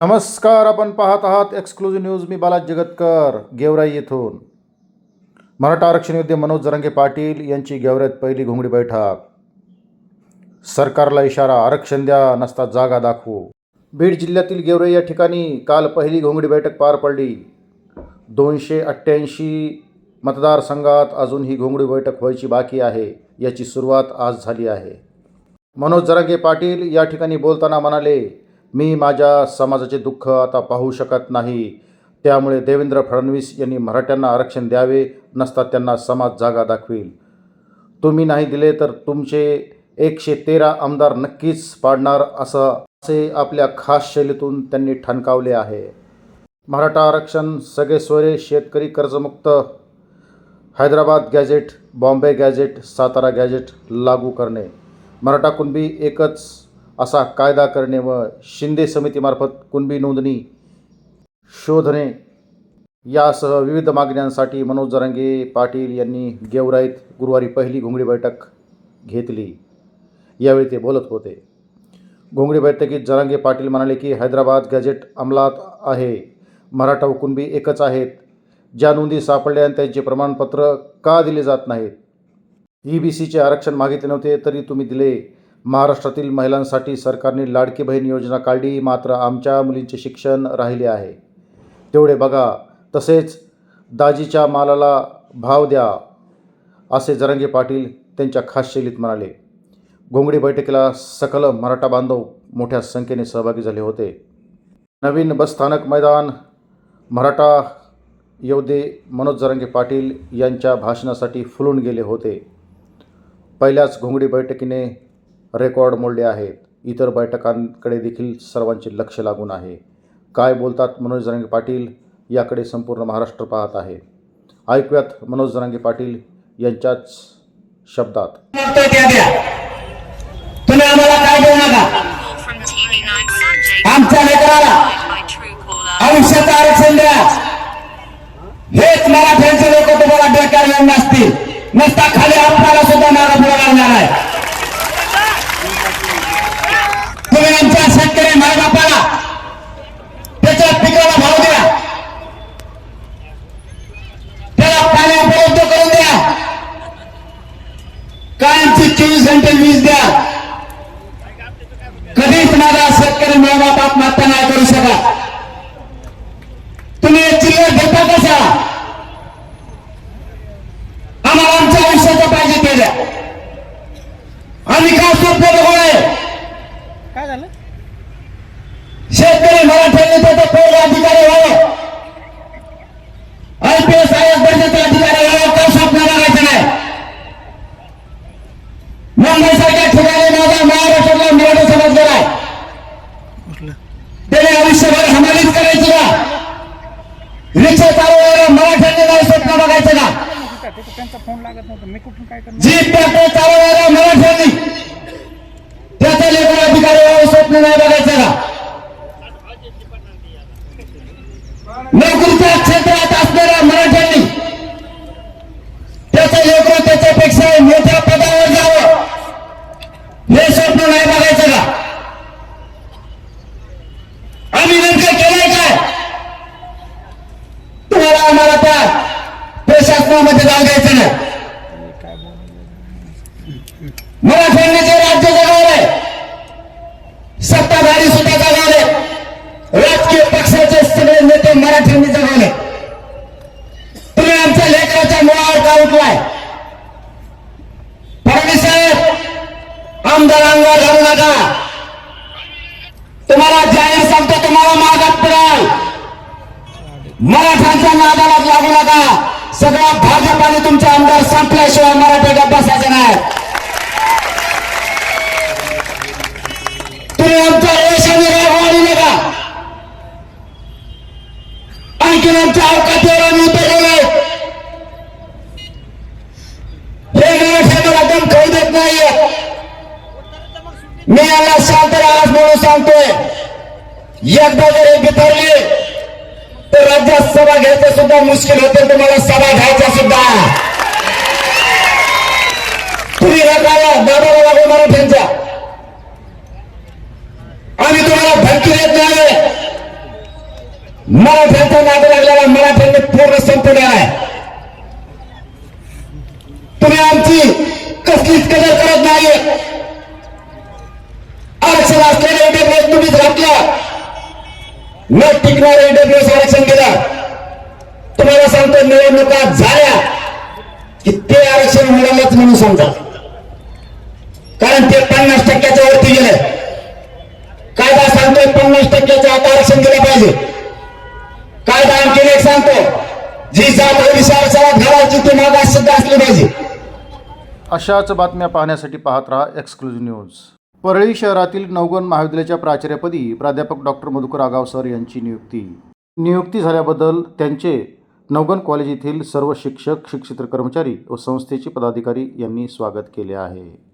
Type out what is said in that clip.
नमस्कार आपण पाहत आहात एक्सक्लुझिव्ह न्यूज मी बालाज जगतकर गेवराई येथून. मराठा आरक्षण योद्धे मनोज जरांगे पाटील यांची गेवराईत पहिली घोंगडी बैठक. सरकारला इशारा आरक्षण द्या नसता जागा दाखवू. बीड जिल्ह्यातील गेवराई या ठिकाणी काल पहिली घोंगडी बैठक पार पडली. दोनशे अठ्ठ्याऐंशी मतदारसंघात अजून ही घोंगडी बैठक व्हायची बाकी आहे याची सुरुवात आज झाली आहे. मनोज जरांगे पाटील या ठिकाणी बोलताना म्हणाले मी माझ्या समाजाचे दुःख आता पाहू शकत नाही. त्यामुळे देवेंद्र फडणवीस यांनी मराठ्यांना आरक्षण द्यावे नसता त्यांना समाज जागा दाखवील. तुम्ही नाही दिले तर तुमचे एकशे तेरा आमदार नक्कीच पाडणार असं असे आपल्या खास शैलीतून त्यांनी ठणकावले आहे. मराठा आरक्षण सगळे सोयरे शेतकरी कर्जमुक्त. Hyderabad gazette Bombay gazette Satara gazette लागू करणे. मराठा कुणबी एकच असा कायदा करणे व शिंदे समितीमार्फत कुणबी नोंदणी शोधणे यासह विविध मागण्यांसाठी मनोज जरांगे पाटील यांनी गेवराईत गुरुवारी पहिली घोंगडी बैठक घेतली. यावेळी ते बोलत होते. घोंगडी बैठकीत जरांगे पाटील म्हणाले की हैदराबाद गॅजेट अंमलात आहे. मराठा व कुणबी एकच आहेत. ज्या नोंदी सापडल्या त्यांचे प्रमाणपत्र का दिले जात नाहीत? ई बी सीचे आरक्षण मागितले नव्हते तरी तुम्ही दिले. महाराष्ट्रातील महिलांसाठी सरकारने लाडकी बहीण योजना काढली मात्र आमच्या मुलींचे शिक्षण राहिले आहे. तेवढे बघा. तसेच दाजीच्या मालाला भाव द्या असे जरंगे पाटील त्यांच्या खास शैलीत म्हणाले. घोंगडी बैठकीला सकल मराठा बांधव मोठ्या संख्येने सहभागी झाले होते. नवीन बसस्थानक मैदान मराठा योद्धे मनोज जरांगे पाटील यांच्या भाषणासाठी फुलून गेले होते. पहिल्याच घोंगडी बैठकीने रेकॉर्ड मोडले आहेत. इतर बैठकांकडे देखील सर्वांचे लक्ष लागून आहे. काय बोलतात मनोज जरांगे पाटील? याकडे संपूर्ण महाराष्ट्र पाहत आहे. ऐकूयात मनोज जरांगे पाटील यांच्याच शब्दात. तुम्ही आम्हाला काय देऊ नका? आमच्या लेकराला आयुष्याचं आरक्षण द्या. हेच मराठ्यांचे लोक तुम्हाला बेकार येऊन नसतील नसता खाली आपला सुद्धा मागा पुढे लागणार आहे तुम्ही आमच्या शेतकरी मायबापाला त्याच्या पिकाला भाव द्या त्याला पाणी उपलब्ध करून द्या घंटे वीज द्या. कधीच माझा शेतकरी मायबाप आत्महत्या नाही करू शकत. तुम्ही चिल्लर देता कसा आम्हाला आमच्या आयुष्याचं पाहिजे ते द्या. आम्ही का सोपे आहे? काय झालं? शेतकरी मराठ्यांनी त्याचे पहिले अधिकारी व्हावं I P S I S दर्जाचे अधिकारी व्हावं काही स्वप्न बघायचं नाही मुंबईसारख्या ठिकाणी माझा महाराष्ट्रातला मराठा समाज गेलाय त्याने आयुष्यभर हमालीच करायची का रिक्षा चालवणाऱ्या मराठ्यांनी नाही स्वप्न बघायचं का काय तिथं त्यांचा फोन लागत नव्हता. मी कुठून काय करणार? जी ट्रॅक्टर चालवणाऱ्या मराठ्यांनी त्याचा लेखन अधिकारी स्वप्न नाही बघायचं का? नोकरीच्या क्षेत्रात असणाऱ्या मराठ्यांनी त्याचे लेकरं त्याच्यापेक्षा मोठ्या पदावर जावं हे स्वप्न नाही बघायचं का आम्ही नेमकं केलंय काय तुम्हाला आम्हाला त्या प्रशासनामध्ये द्यायचं नाही. मराठ्यांनी जे राज्य जगवलंय सत्ताधारी सुद्धा जगवले राजकीय पक्षाचे सगळे नेते मराठ्यांनी जगवले. तुम्ही आमच्या लेकराच्या मुळावर का उठलाय? फडणवीस साहेब आमदारांवर घालू नका. तुम्हाला जाहीर सांगतो तुम्हाला मागात पडाल. मराठ्यांच्या नादाला लागू नका. सगळा भाजपाने तुमचे आमदार संपल्याशिवाय मराठी गप्प बसायचे नाही तुम्ही आमच्या यशाने रागवाडी नका. आणखीन आमच्या अवकाशावर आम्ही उतरलेलो हे मराठ्यांना दम खाऊ देत नाहीये. मी याला शांत राहत म्हणून सांगतोय. एकदा जर हे बिथरले तर राज्यात सभा घ्यायचं सुद्धा मुश्किल होतं तुम्हाला सभा घ्यायच्या सुद्धा. तुम्ही रकाला दादाला लागू मराठ्यांच्या. आम्ही तुम्हाला धमकी देत नाही. मराठ्यांचा नाद लागलेला मराठ्यांनी पूर्ण संपवलेला आहे. तुम्ही आमची कसलीच कदर करत नाही. न टिकणार ईडब्ल्यूएस आरक्षण दिलं. तुम्हाला सांगतो निवडणुका झाल्या की ते आरक्षण मिळालंच म्हणून समजा. कारण ते पन्नास टक्क्याच्या वरती गेलंय कायदा सांगतोय पन्नास टक्क्याचं आता आरक्षण दिलं पाहिजे. कायदा आणखीन एक सांगतो जी जात ओडिशा घालायची ती मागास सिद्ध असली पाहिजे. अशाच बातम्या पाहण्यासाठी पाहत रहा एक्सक्लुझिव्ह न्यूज परळी शहरातील नवगण महाविद्यालयाच्या प्राचार्यपदी प्राध्यापक डॉक्टर मधुकर आगाव सर यांची नियुक्ती. नियुक्ती झाल्याबद्दल त्यांचे नवगण कॉलेज येथील सर्व शिक्षक शिक्षित कर्मचारी व संस्थेचे पदाधिकारी यांनी स्वागत केले आहे.